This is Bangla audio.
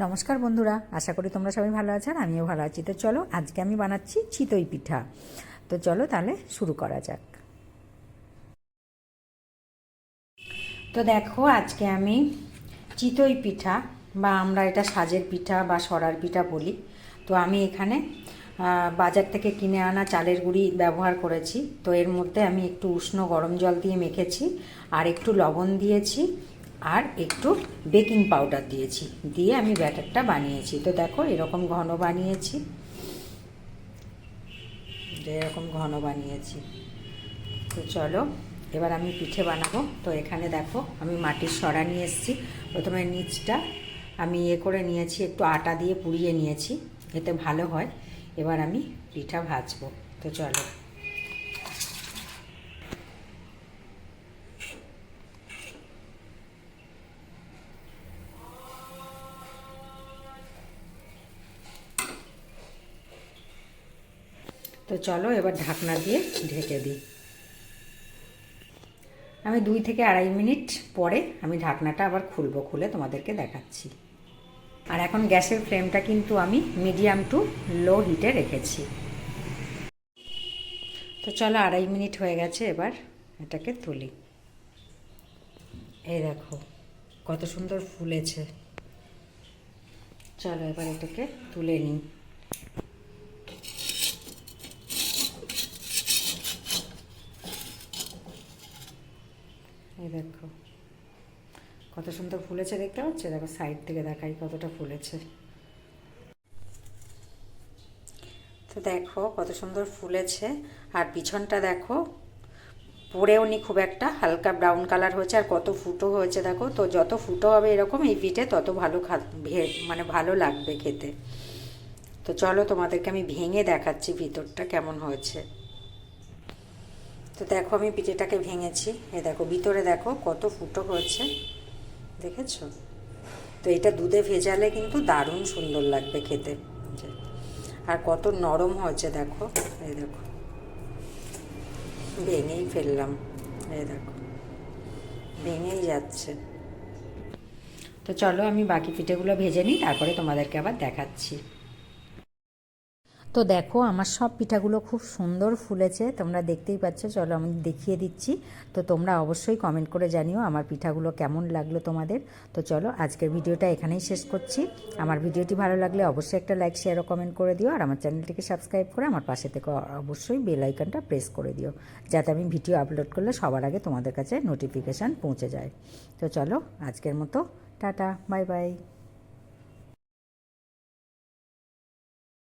নমস্কার বন্ধুরা, আশা করি তোমরা সবাই ভালো আছো আর আমিও ভালো আছি। তো চলো, আজকে আমি বানাচ্ছি চিতই পিঠা। তো চলো তাহলে শুরু করা যাক। তো দেখো, আজকে আমি চিতই পিঠা বা আমরা এটা সাজের পিঠা বা সরার পিঠা বলি। তো আমি এখানে বাজার থেকে কিনে আনা চালের গুঁড়ি ব্যবহার করেছি। তো এর মধ্যে আমি একটু উষ্ণ গরম জল দিয়ে মেখেছি আর একটু লবণ দিয়েছি। আর একটু বেকিং পাউডার দিয়েছি। দিয়ে আমি ব্যাটারটা বানিয়েছি। তো দেখো, এরকম ঘন বানিয়েছি। এরকম ঘন বানিয়েছি। তো চলো, এবার আমি পিঠে বানাবো। তো এখানে দেখো, আমি মাটির সরা নিয়ে এসেছি। প্রথমে নিচটা আমি ইয়ে করে নিয়েছি, একটু আটা দিয়ে পুড়িয়ে নিয়েছি, এতে ভালো হয়। এবার আমি পিঠা ভাজবো। তো চলো। তো চলো এবার ঢাকনা দিয়ে ঢেকে দিই। আমি দুই থেকে আড়াই মিনিট পরে আমি ঢাকনাটা আবার খুলবো, খুলে তোমাদেরকে দেখাচ্ছি। আর এখন গ্যাসের ফ্লেমটা কিন্তু আমি মিডিয়াম টু লো হিটে রেখেছি। তো চলো আড়াই মিনিট হয়ে গেছে, এবার এটাকে তুলি। এই দেখো, কত সুন্দর ফুলেছে। চলো এবার এটাকে তুলে নিই। এই দেখো। কত সুন্দর ফুলেছে দেখতে পাচ্ছ? দেখো সাইড থেকে দেখাই কতটা ফুলেছে। তো দেখো, কত সুন্দর ফুলেছে। আর পিছনটা দেখো, পড়েও নি খুব একটা, হালকা ব্রাউন কালার হয়েছে। আর কত ফুটো হয়েছে দেখো। তো যত ফুটো হবে এরকম এই পিঠে তত ভালো খা মানে ভালো লাগবে খেতে। তো চলো তোমাদেরকে আমি ভেঙে দেখাচ্ছি ভিতরটা কেমন হয়েছে। তো দেখো আমি পিঠেটাকে ভেঙেছি। এ দেখো, ভিতরে দেখো কত ফুটো হয়েছে। দেখেছ? তো এটা দুধে ভেজালে কিন্তু দারুণ সুন্দর লাগবে খেতে। আর কত নরম হয়েছে দেখো। এই দেখো। ভেঙেই ফেললাম। এই দেখো। ভেঙেই যাচ্ছে। তো চলো আমি বাকি পিঠেগুলো ভেজে নিই, তারপরে তোমাদেরকে আবার দেখাচ্ছি। তো দেখো, আমার সব পিঠাগুলো খুব সুন্দর ফুলেছে, তোমরা দেখতেই পাচ্ছ। চলো আমি দেখিয়ে দিচ্ছি। তো তোমরা অবশ্যই কমেন্ট করে জানিও আমার পিঠাগুলো কেমন লাগল তোমাদের। তো চলো, আজকের ভিডিওটা এখানেই শেষ করছি। আমার ভিডিওটি ভালো লাগলে অবশ্যই একটা লাইক শেয়ার ও কমেন্ট করে দিও। আর আমার চ্যানেলটিকে সাবস্ক্রাইব করে আমার পাশে থেকে অবশ্যই বেল আইকনটা প্রেস করে দিও, যাতে আমি ভিডিও আপলোড করলে সবার আগে তোমাদের কাছে নোটিফিকেশান পৌঁছে যায়। তো চলো, আজকের মতো, টাটা বাই বাই